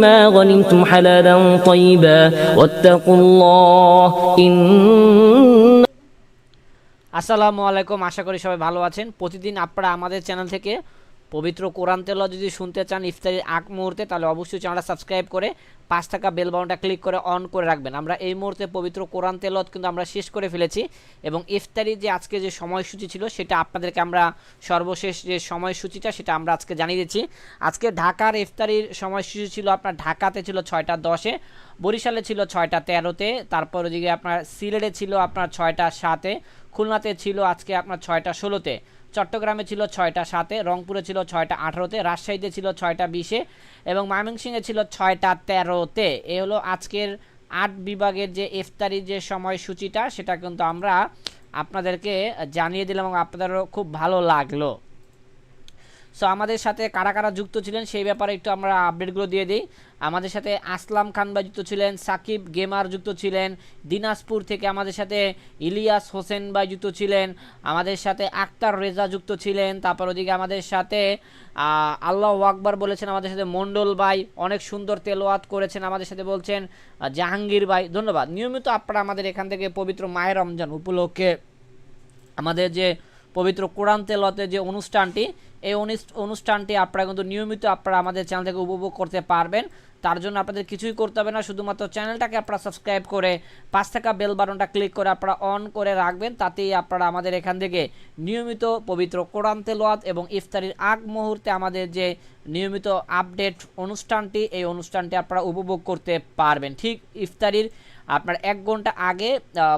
ما غنمتم حلالا طيبا واتقوا الله إن আসসালামু আলাইকুম আশা করি সবাই ভালো আছেন প্রতিদিন আপনারা আমাদের চ্যানেল থেকে পবিত্র কোরআন তেল যদি শুনতে চান, ইফতারির আগ মুহূর্তে, তাহলে অবশ্যই চ্যানেলটা সাবস্ক্রাইব করে পাঁচ টাকা বেল ক্লিক করে অন করে রাখবেন। আমরা এই মুহূর্তে পবিত্র কোরআন তেলত কিন্তু আমরা শেষ করে ফেলেছি এবং ইফতারির যে আজকে যে সময়সূচি ছিল, সেটা আপনাদেরকে আমরা সর্বশেষ যে সময়সূচিটা, সেটা আমরা আজকে জানিয়ে দিচ্ছি। আজকে ঢাকার ইফতারির সময়সূচি ছিল আপনার ঢাকাতে ছিল ছয়টা দশে, বরিশালে ছিল ছয়টা তেরোতে, তারপর ওদিকে আপনার সিলেটে ছিল আপনার ছয়টা সাতে, খুলনাতে ছিল আজকে আপনার ছয়টা ষোলোতে। চট্টগ্রামে ছিল ছয়টা সাতে, রংপুরে ছিল ছয়টা আঠারোতে, রাজশাহীতে ছিল ছয়টা বিশে এবং ময়মনসিংহে ছিল ছয়টা তেরোতে। এ হলো আজকের আট বিভাগের যে ইফতারি যে সময়সূচিটা, সেটা কিন্তু আমরা আপনাদেরকে জানিয়ে দিলাম এবং আপনাদেরও খুব ভালো লাগল। সো আমাদের সাথে কারা কারা যুক্ত ছিলেন সেই ব্যাপারে একটু আমরা আপডেটগুলো দিয়ে দিই। আমাদের সাথে আসলাম খান ভাই যুক্ত ছিলেন, সাকিব গেমার যুক্ত ছিলেন, দিনাজপুর থেকে আমাদের সাথে ইলিয়াস হোসেন ভাই যুক্ত ছিলেন, আমাদের সাথে আক্তার রেজা যুক্ত ছিলেন, তারপর ওদিকে আমাদের সাথে আল্লাহ আকবর বলেছেন আমাদের সাথে মন্ডল ভাই, অনেক সুন্দর তেলোয়াত করেছেন আমাদের সাথে বলছেন জাহাঙ্গীর ভাই, ধন্যবাদ। নিয়মিত আপনারা আমাদের এখান থেকে পবিত্র মায়ের রমজান উপলক্ষে আমাদের যে পবিত্র কোরআন তেলতে যে অনুষ্ঠানটি এই অনুষ্ঠানটি আপনারা কিন্তু নিয়মিত আপনারা আমাদের চ্যানেল থেকে উপভোগ করতে পারবেন। তার জন্য আপনাদের কিছুই করতে হবে না, শুধুমাত্র চ্যানেলটাকে আপনারা সাবস্ক্রাইব করে পাঁচ টাকা বেল বাটনটা ক্লিক করে আপনারা অন করে রাখবেন, তাতেই আপনারা আমাদের এখান থেকে নিয়মিত পবিত্র কোরআন তেলোয়াত এবং ইফতারির আগ মুহূর্তে আমাদের যে নিয়মিত আপডেট অনুষ্ঠানটি, এই অনুষ্ঠানটি আপনারা উপভোগ করতে পারবেন। ঠিক ইফতারির আপনার এক ঘণ্টা আগে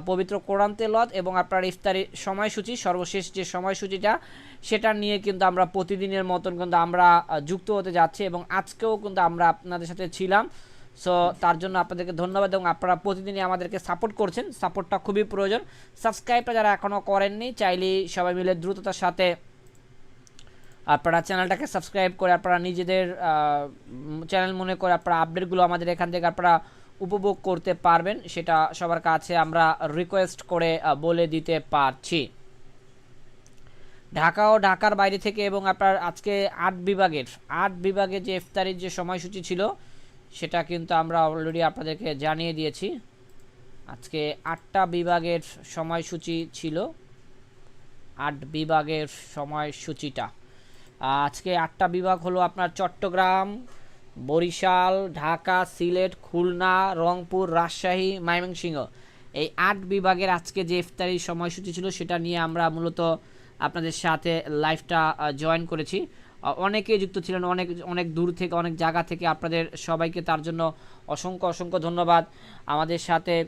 পবিত্র কোরআন তেলত এবং আপনার ইফতারির সময়সূচি, সর্বশেষ যে সময়সূচিটা, সেটা নিয়ে কিন্তু আমরা প্রতিদিনের মতন কিন্তু আমরা যুক্ত হতে যাচ্ছি এবং আজকেও কিন্তু আমরা আপনাদের সাথে ছিলাম। সো তার জন্য আপনাদেরকে ধন্যবাদ এবং আপনারা প্রতিদিনই আমাদেরকে সাপোর্ট করছেন। সাপোর্টটা খুবই প্রয়োজন। সাবস্ক্রাইবটা যারা এখনও করেননি, চাইলেই সবাই মিলে দ্রুততার সাথে আপনারা চ্যানেলটাকে সাবস্ক্রাইব করে, আপনারা নিজেদের চ্যানেল মনে করে আপনারা আপডেটগুলো আমাদের এখান থেকে আপনারা উপভোগ করতে পারবেন, সেটা সবার কাছে আমরা রিকোয়েস্ট করে বলে দিতে পারছি। ঢাকা ও ঢাকার বাইরে থেকে এবং আপনার আজকে আট বিভাগের আট বিভাগের যে ইফতারির যে সময়সূচি ছিল, সেটা কিন্তু আমরা অলরেডি আপনাদেরকে জানিয়ে দিয়েছি। আজকে আটটা বিভাগের সময়সূচি ছিল। আট বিভাগের সময়সূচিটা। আজকে আটটা বিভাগ হলো আপনার চট্টগ্রাম বরিশাল ঢাকা সিলেট খুলনা রংপুর রাজশাহী ময়মনসিংহ। এই আট বিভাগের আজকে যে ইফতারির সময়সূচি ছিল সেটা নিয়ে আমরা মূলত আপনাদের সাথে লাইভটা জয়েন করেছি। আহ, অনেকেই যুক্ত ছিলেন অনেক অনেক দূর থেকে অনেক জায়গা থেকে। আপনাদের সবাইকে তার জন্য অসংখ্য অসংখ্য ধন্যবাদ। আমাদের সাথে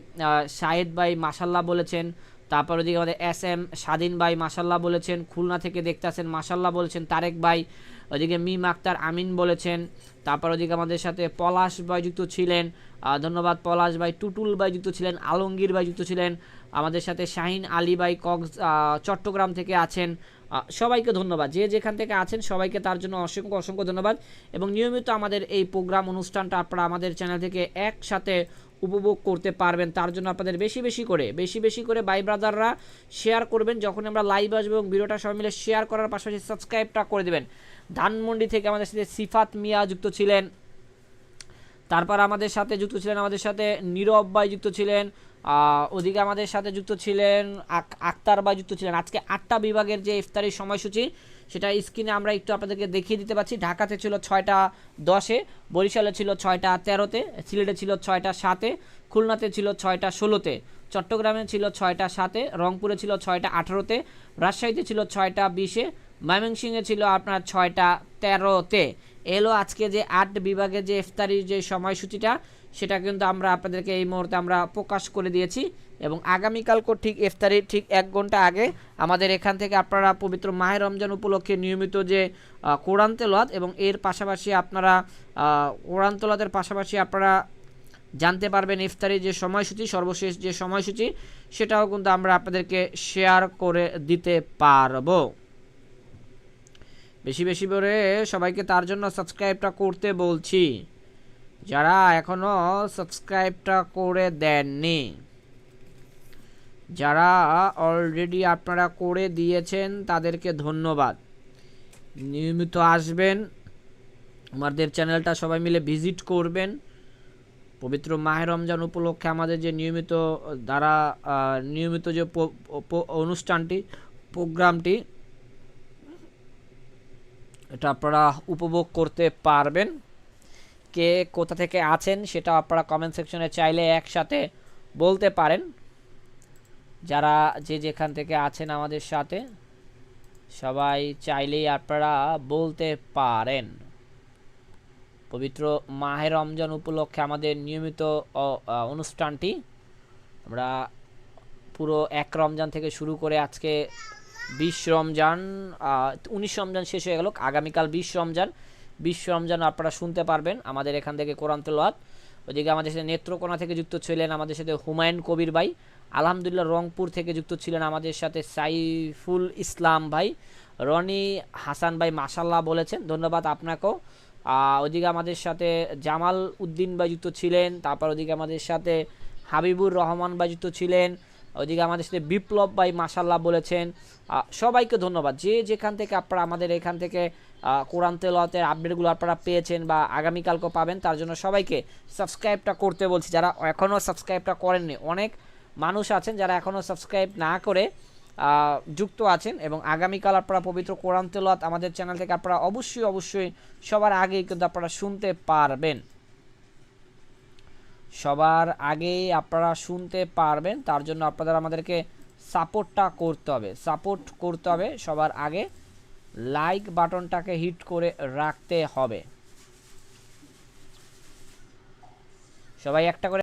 শাহেদ ভাই মাসাল্লাহ বলেছেন তারপর ওদিকে আমাদের এস এম স্বাধীন ভাই মাসাল্লাহ বলেছেন খুলনা থেকে দেখতে আসেন মাসাল্লাহ বলেছেন তারেক ভাই ওদিকে মিম আক্তার আমিন বলেছেন। তারপর ওদিকে আমাদের সাথে পলাশ ভাই যুক্ত ছিলেন। ধন্যবাদ পলাশ ভাই। টুটুল ভাই যুক্ত ছিলেন। আলমগীর ভাই যুক্ত ছিলেন। আমাদের সাথে শাহিন আলী ভাই কক্স চট্টগ্রাম থেকে আছেন। সবাইকে ধন্যবাদ। যে যেখান থেকে আছেন সবাইকে তার জন্য অসংখ্য অসংখ্য ধন্যবাদ এবং নিয়মিত আমাদের এই প্রোগ্রাম অনুষ্ঠানটা আপনারা আমাদের চ্যানেল থেকে একসাথে উপভোগ করতে পারবেন। তার জন্য আপনাদের বেশি বেশি করে, বেশি বেশি করে ভাই ব্রাদাররা শেয়ার করবেন। যখন আমরা লাইভ আসব এবং ভিডিওটা সবাই মিলে শেয়ার করার পাশাপাশি সাবস্ক্রাইবটা করে দেবেন। ধানমন্ডি থেকে আমাদের সাথে সিফাত মিয়া যুক্ত ছিলেন। তারপর আমাদের সাথে যুক্ত ছিলেন আমাদের সাথে নীরব ভাই যুক্ত ছিলেন। ওদিকে আমাদের সাথে যুক্ত ছিলেন আক্তার বা যুক্ত ছিলেন। আজকে আটটা বিভাগের যে ইফতারির সময়সূচি, সেটা স্ক্রিনে আমরা একটু আপনাদেরকে দেখিয়ে দিতে পারছি। ঢাকাতে ছিল ছয়টা দশে, বরিশালে ছিল ছয়টা তেরোতে, সিলেটে ছিল ছয়টা সাতে, খুলনাতে ছিল ছয়টা ষোলোতে, চট্টগ্রামে ছিল ছয়টা সাতে, রংপুরে ছিল ছয়টা আঠারোতে, রাজশাহীতে ছিল ছয়টা বিশে, ময়মনসিংহে ছিল আপনার ছয়টা তেরোতে। এলো আজকে যে আট বিভাগের যে ইফতারির যে সময়সূচিটা, সেটা কিন্তু আমরা আপনাদেরকে এই মুহূর্তে আমরা প্রকাশ করে দিয়েছি এবং আগামীকালকে ঠিক ইফতারির ঠিক এক ঘণ্টা আগে আমাদের এখান থেকে আপনারা পবিত্র মাহের রমজান উপলক্ষে নিয়মিত যে কোরআন তেলাওয়াত এবং এর পাশাপাশি আপনারা কোরআন তেলাওয়াতের পাশাপাশি আপনারা জানতে পারবেন ইফতারির যে সময়সূচি, সর্বশেষ যে সময়সূচি, সেটাও কিন্তু আমরা আপনাদেরকে শেয়ার করে দিতে পারব। বেশি বেশি করে সবাইকে তার জন্য সাবস্ক্রাইবটা করতে বলছি। যারা এখনও সাবস্ক্রাইবটা করে দেননি। যারা অলরেডি আপনারা করে দিয়েছেন, তাদেরকে ধন্যবাদ। নিয়মিত আসবেন। আমাদের চ্যানেলটা সবাই মিলে ভিজিট করবেন। পবিত্র মাহে রমজান উপলক্ষে আমাদের যে নিয়মিত দ্বারা নিয়মিত যে অনুষ্ঠানটি, প্রোগ্রামটি এটা আপনারা উপভোগ করতে পারবেন। কে কোথা থেকে আছেন সেটা আপনারা কমেন্ট সেকশনে চাইলে একসাথে বলতে পারেন। যারা যে যেখান থেকে আছেন আমাদের সাথে, সবাই চাইলেই আপনারা বলতে পারেন। পবিত্র মাহে রমজান উপলক্ষে আমাদের নিয়মিত অনুষ্ঠানটি। আমরা পুরো এক রমজান থেকে শুরু করে আজকে বিশ রমজান উনিশ রমজান শেষ হয়ে গেল। আগামীকাল বিশ রমজান। বিশ রমজান আপনারা শুনতে পারবেন আমাদের এখান থেকে কোরআন তেলাওয়াত। ওইদিকে আমাদের সাথে নেত্রকোনা থেকে যুক্ত ছিলেন আমাদের সাথে হুমায়ুন কবির ভাই। আলহামদুলিল্লাহ রংপুর থেকে যুক্ত ছিলেন আমাদের সাথে সাইফুল ইসলাম ভাই। রনি হাসান ভাই মাসাল্লাহ বলেছেন, ধন্যবাদ আপনাকেও। ওদিকে আমাদের সাথে জামাল উদ্দিন ভাই যুক্ত ছিলেন। তারপর ওদিকে আমাদের সাথে হাবিবুর রহমান ভাই যুক্ত ছিলেন। ওদিকে আমাদের সাথে বিপ্লব ভাই মাসাল্লাহ বলেছেন। সবাইকে ধন্যবাদ। যে যেখান থেকে আপনারা আমাদের এখান থেকে কোরআন তেলাওয়াতের আপডেটগুলো আপনারা পেয়েছেন বা আগামীকালকে পাবেন, তার জন্য সবাইকে সাবস্ক্রাইবটা করতে বলছি। যারা এখনও সাবস্ক্রাইবটা করেননি, অনেক মানুষ আছেন যারা এখনও সাবস্ক্রাইব না করে যুক্ত আছেন এবং আগামীকাল আপনারা পবিত্র কোরআন তেলত আমাদের চ্যানেল থেকে আপনারা অবশ্যই অবশ্যই সবার আগেই কিন্তু আপনারা শুনতে পারবেন। সবার আগেই আপনারা শুনতে পারবেন, তার জন্য আপনাদের আমাদেরকে সাপোর্টটা করতে হবে, সাপোর্ট করতে হবে সবার আগে, লাইক বাটনটাকে হিট করে রাখতে হবে। সবাই একটা করে